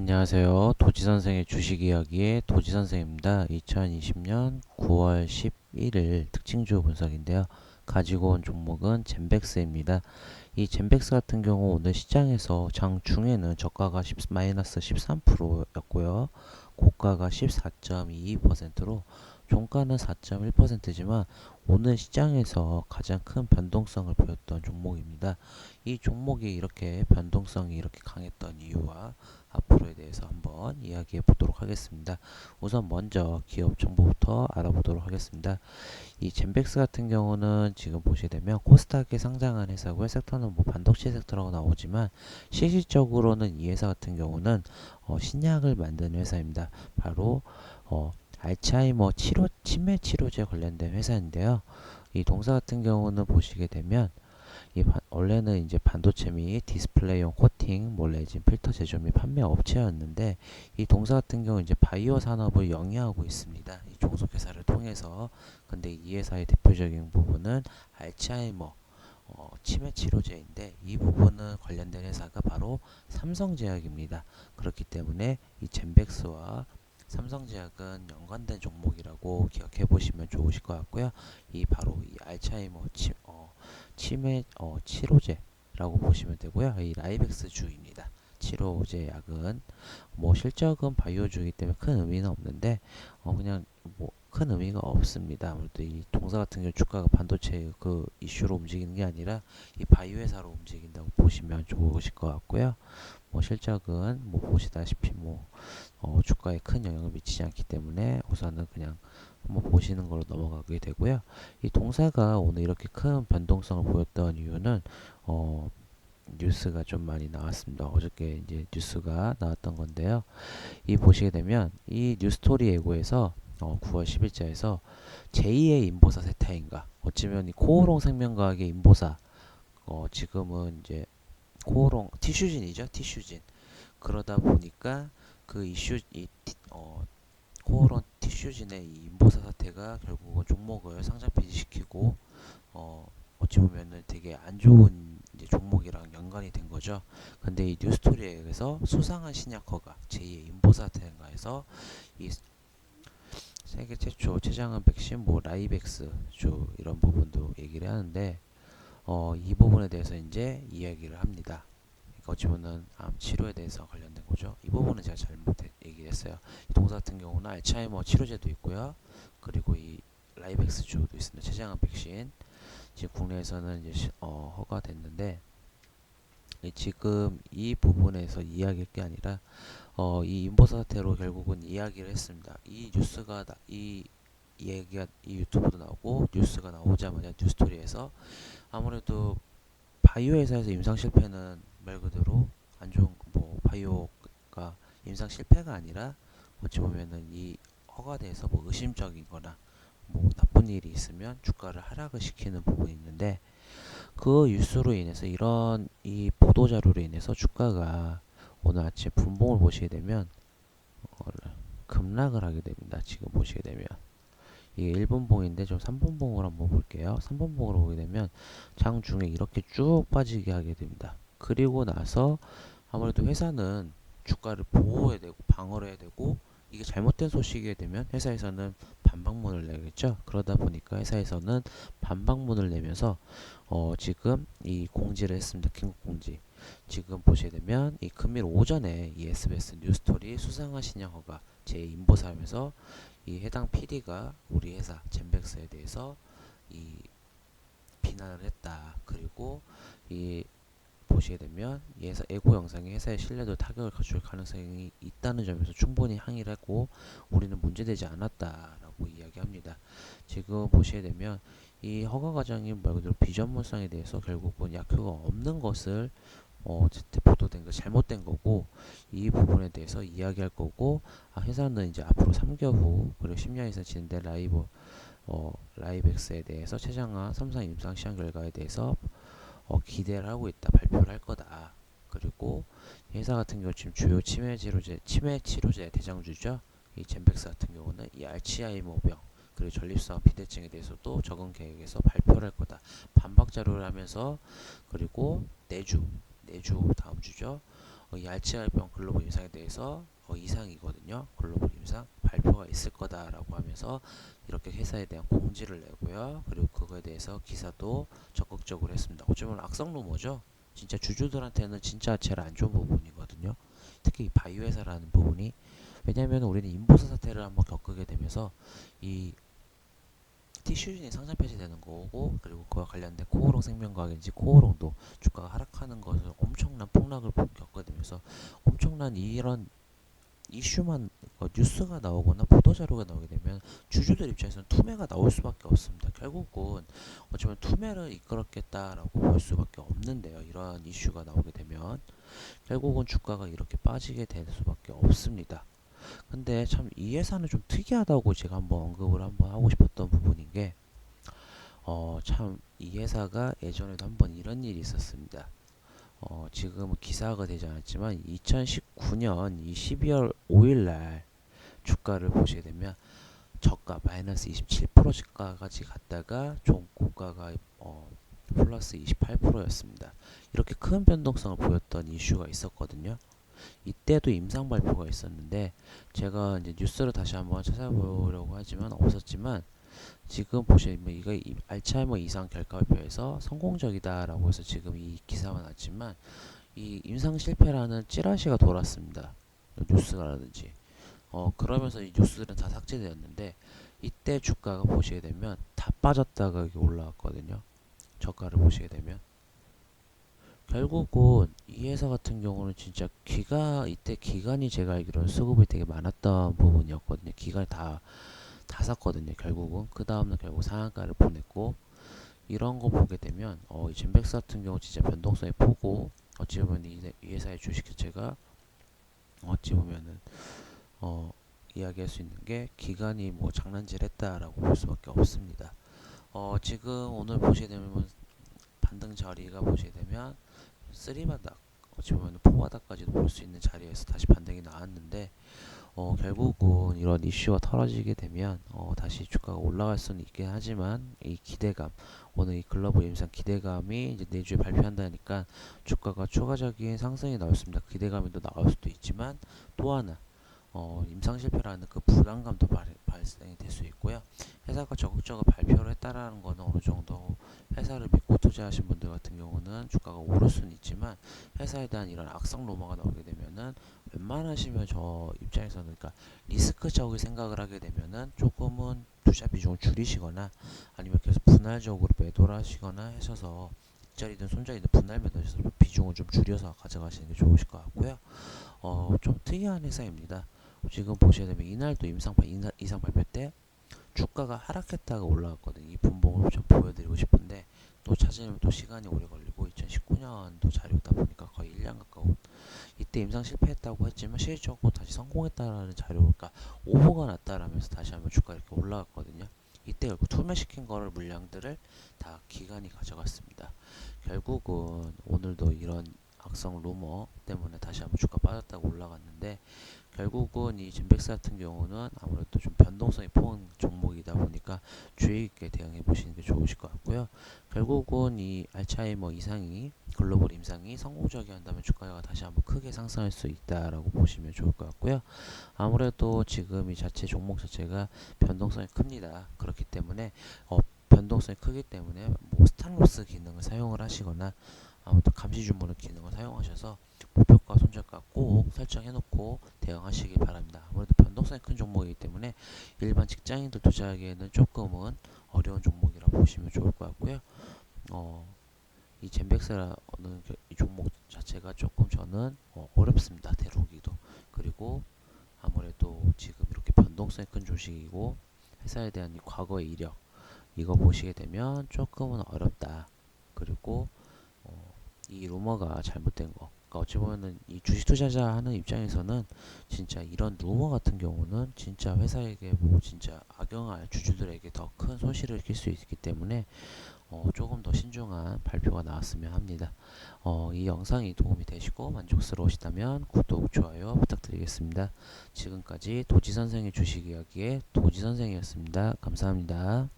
안녕하세요. 도지선생의 주식이야기의 도지선생입니다. 2020년 9월 11일 특징주 분석인데요. 가지고 온 종목은 젠백스입니다. 이 젠백스 같은 경우 오늘 시장에서 장중에는 저가가 10, 마이너스 13%였고요. 고가가 14.22%로 종가는 4.1%지만 오늘 시장에서 가장 큰 변동성을 보였던 종목입니다. 이 종목이 이렇게 변동성이 이렇게 강했던 이유와 앞으로에 대해서 한번 이야기해 보도록 하겠습니다. 우선 먼저 기업 정보부터 알아보도록 하겠습니다. 이 젠백스 같은 경우는 지금 보시게 되면 코스닥에 상장한 회사고요. 섹터는 뭐 반도체 섹터라고 나오지만 실질적으로는 이 회사 같은 경우는 어, 신약을 만드는 회사입니다. 바로 어, 알츠하이머 치료 치매 치료제 관련된 회사인데요. 이 동사 같은 경우는 보시게 되면 이 바, 원래는 이제 반도체 및 디스플레이용 코팅, 뭐 레진, 필터 제조 및 판매 업체였는데 이 동사 같은 경우 이제 바이오 산업을 영위하고 있습니다. 이 종속 회사를 통해서 근데 이 회사의 대표적인 부분은 알츠하이머 어, 치매 치료제인데 이 부분은 관련된 회사가 바로 삼성제약입니다. 그렇기 때문에 이 젠백스와 삼성제약은 연관된 종목이라고 기억해 보시면 좋으실 것 같고요. 이 바로 이 알츠하이머 치, 어, 치매 어, 치료제라고 보시면 되고요. 이 라이백스 주입니다. 치료제 약은 뭐 실적은 바이오주이기 때문에 큰 의미는 없는데 어 그냥 뭐 큰 의미가 없습니다. 아무래도 이 동사 같은 경우 주가가 반도체 그 이슈로 움직이는 게 아니라 이 바이오 회사로 움직인다고 보시면 좋으실 것 같고요. 뭐 실적은 뭐 보시다시피 뭐 어, 주가에 큰 영향을 미치지 않기 때문에 우선은 그냥 한번 보시는 걸로 넘어가게 되고요. 이 동사가 오늘 이렇게 큰 변동성을 보였던 이유는 어, 뉴스가 좀 많이 나왔습니다. 어저께 이제 뉴스가 나왔던 건데요. 이 보시게 되면 이 뉴스토리 예고에서 어, 9월 10일자에서 제2의 인보사 세타인가 어찌면 이 코오롱 생명과학의 인보사 어, 지금은 이제 코오롱 티슈진이죠 티슈진 그러다 보니까 그 이슈 이 어, 코오롱 티슈진의 이 인보사 사태가 결국은 종목을 상장 폐지시키고 어, 어찌 보면은 되게 안 좋은 이제 종목이랑 연관이 된 거죠. 근데 이 뉴스토리에 의해서 수상한 신약 허가 제2의 인보사 사태인가에서 이 세계 최초 최장암 백신 뭐 라이백스 주 이런 부분도 얘기를 하는데 어, 이 부분에 대해서 이제 이야기를 합니다. 그러니까 어찌 보면 암 치료에 대해서 관련된 거죠. 이 부분은 제가 잘못 얘기를 했어요. 이 동사 같은 경우는 알츠하이머 치료제도 있고요. 그리고 이 라이백스 주도 있습니다. 최장암 백신 지금 국내에서는 이제 시, 어, 허가됐는데 지금 이 부분에서 이야기할 게 아니라 어, 이 인보사 사태로 결국은 이야기를 했습니다. 이 뉴스가 나, 이 얘기가 이 유튜브도 나오고 뉴스가 나오자마자 뉴스토리에서 아무래도 바이오 회사에서 임상 실패는 말 그대로 안 좋은 뭐 바이오가 임상 실패가 아니라 어찌 보면은 이 허가돼서 뭐 의심적이거나 뭐 나쁜 일이 있으면 주가를 하락을 시키는 부분이 있는데 그 뉴스로 인해서 이런 이 보도 자료로 인해서 주가가 오늘 아침 분봉을 보시게 되면 어, 급락을 하게 됩니다. 지금 보시게 되면 이게 1분봉인데 좀 3분봉으로 한번 볼게요. 3분봉으로 보게 되면 장중에 이렇게 쭉 빠지게 하게 됩니다. 그리고 나서 아무래도 회사는 주가를 보호해야 되고 방어를 해야 되고 이게 잘못된 소식이 되면 회사에서는 반박문을 내겠죠. 그러다 보니까 회사에서는 반박문을 내면서 어 지금 이 공지를 했습니다. 긴급 공지. 지금 보시게 되면 이 금일 오전에 이 SBS 뉴스토리 수상한 신약허가 제 인보사하면서 이 해당 PD가 우리 회사 젠백스에 대해서 이 비난을 했다. 그리고 이 보시게 되면 예사 에고 영상이 회사의 신뢰도 타격을 가져올 가능성이 있다는 점에서 충분히 항의를 했고 우리는 문제되지 않았다라고 이야기합니다. 지금 보시게 되면 이 허가 과정이 말 그대로 비전문성에 대해서 결국은 약효가 없는 것을 어, 보도된 거 잘못된 거고 이 부분에 대해서 이야기할 거고 아, 회사는 이제 앞으로 3개월 후 그리고 10년 이상 진행될 라이브 어, 라이백스에 대해서 최장화 삼성 임상 시험 결과에 대해서 어, 기대를 하고 있다 발표를 할 거다. 그리고 회사 같은 경우 지금 주요 치매 치료제 치매 치료제 대장주죠? 이 젠백스 같은 경우는 이 알츠하이머병 그리고 전립선 비대증에 대해서도 적응 계획에서 발표를 할 거다. 반박 자료를 하면서 그리고 내주 내주 다음 주죠 알츠하이머병 글로벌 임상에 대해서 어, 이상이거든요. 글로벌 임상 발표가 있을 거다라고 하면서 이렇게 회사에 대한 공지를 내고요. 그리고 그거에 대해서 기사도 적극적으로 했습니다. 어쩌면 악성 루머죠. 진짜 주주들한테는 진짜 제일 안 좋은 부분이거든요. 특히 이 바이오 회사라는 부분이 왜냐하면 우리는 인보사 사태를 한번 겪게 되면서 이 티슈진이 상장 폐지되는 거고 그리고 그와 관련된 코오롱 생명과학인지 코오롱도 주가가 하락하는 것을 엄청난 폭락을 되면서 엄청난 이런 이슈만 어, 뉴스가 나오거나 보도 자료가 나오게 되면 주주들 입장에서는 투매가 나올 수밖에 없습니다. 결국은 어쩌면 투매를 이끌었겠다라고 볼 수밖에 없는데요. 이러한 이슈가 나오게 되면 결국은 주가가 이렇게 빠지게 될 수밖에 없습니다. 근데 참이 회사는 좀 특이하다고 제가 한번 언급을 한번 하고 싶었던 부분인 게 어, 참 이 회사가 예전에도 한번 이런 일이 있었습니다. 어, 지금 기사가 되지 않았지만 2019년 이 12월 5일 날 주가를 보시게 되면 저가 마이너스 27% 주가까지 갔다가 종고가가 어, 플러스 28%였습니다. 이렇게 큰 변동성을 보였던 이슈가 있었거든요. 이때도 임상 발표가 있었는데 제가 이제 뉴스를 다시 한번 찾아보려고 하지만 없었지만 지금 보시면 이거 이- 알츠하이머 이상 결과 발표에서 성공적이다라고 해서 지금 이 기사가 났지만 이 임상 실패라는 찌라시가 돌았습니다. 뉴스라든지 어 그러면서 이 뉴스들은 다 삭제되었는데 이때 주가가 보시게 되면 다 빠졌다가 올라왔거든요. 저가를 보시게 되면 결국은 이 회사 같은 경우는 진짜 기가 이때 기간이 제가 알기로는 수급이 되게 많았던 부분이었거든요. 기간이 다 다 샀거든요. 결국은 그 다음날 결국 상한가를 보냈고 이런 거 보게 되면 어, 이 젠백스 같은 경우 진짜 변동성이 크고 어찌 보면 이, 이 회사의 주식 자체가 어찌 보면은 어, 이야기할 수 있는 게 기간이 뭐 장난질했다라고 볼 수밖에 없습니다. 어, 지금 오늘 보시게 되면 반등 자리가 보시게 되면 쓰리바닥 어찌 보면 포바닥까지도 볼 수 있는 자리에서 다시 반등이 나왔는데 어, 결국은 이런 이슈가 털어지게 되면 어, 다시 주가가 올라갈 수는 있긴 하지만 이 기대감 오늘 이 글로벌 임상 기대감이 이제 내주에 발표한다니까 주가가 추가적인 상승이 나올 수 있습니다. 기대감이 또 나올 수도 있지만 또 하나 어, 임상 실패라는 그 부담감도 발, 발생이 될 수 있고요. 회사가 적극적으로 발표를 했다라는 거는 어느 정도 회사를 믿고 투자하신 분들 같은 경우는 주가가 오를 수는 있지만 회사에 대한 이런 악성 루머가 나오게 되면은 웬만하시면 저 입장에서는 그러니까 리스크적인 생각을 하게 되면은 조금은 투자 비중을 줄이시거나 아니면 계속 분할적으로 매도를 하시거나 하셔서 뒷자리든 손자리든 분할 매도하셔서 비중을 좀 줄여서 가져가시는 게 좋으실 것 같고요. 어, 좀 특이한 회사입니다. 지금 보시게 되면 이날도 임상 발- 인사- 이상 발표 때 주가가 하락했다가 올라왔거든요. 이 분봉을 좀 보여드리고 싶은데 또 찾으려면 또 시간이 오래 걸리고 2019년도 자료다 보니까 거의 1년 가까운 이때 임상 실패했다고 했지만 실질적으로 다시 성공했다라는 자료가 오버가 났다라면서 다시 한번 주가 이렇게 올라갔거든요. 이때 결국 투매시킨 거를 물량들을 다 기관이 가져갔습니다. 결국은 오늘도 이런 악성 루머 때문에 다시 한번 주가 빠졌다고 올라갔는데 결국은 이 젠백스 같은 경우는 아무래도 좀 변동성이 포함 종목이다 보니까 주의 있게 대응해 보시는 게 좋으실 것 같고요. 결국은 이 알츠하이머 이상이 글로벌 임상이 성공적이 한다면 주가가 다시 한번 크게 상승할 수 있다라고 보시면 좋을 것 같고요. 아무래도 지금 이 자체 종목 자체가 변동성이 큽니다. 그렇기 때문에 어, 변동성이 크기 때문에 뭐 스탑로스 기능을 사용을 하시거나 아무튼 감시 주문의 기능을 사용하셔서 목표가 손절가 꼭 설정해 놓고 대응하시기 바랍니다. 아무래도 변동성이 큰 종목이기 때문에 일반 직장인들 투자하기에는 조금은 어려운 종목이라 보시면 좋을 것 같고요. 어, 이 젠백스라는 그- 이 종목 자체가 조금 저는 어, 어렵습니다. 다루기도 그리고 아무래도 지금 이렇게 변동성이 큰 주식이고 회사에 대한 이 과거의 이력 이거 보시게 되면 조금은 어렵다. 그리고 어, 이 루머가 잘못된 거. 그러니까 어찌 보면은 이 주식 투자자 하는 입장에서는 진짜 이런 루머 같은 경우는 진짜 회사에게 뭐 진짜 악영할 주주들에게 더 큰 손실을 낄 수 있기 때문에 어, 조금 더 신중한 발표가 나왔으면 합니다. 어, 이 영상이 도움이 되시고 만족스러우시다면 구독, 좋아요 부탁드리겠습니다. 지금까지 도지선생의 주식 이야기의 도지선생이었습니다. 감사합니다.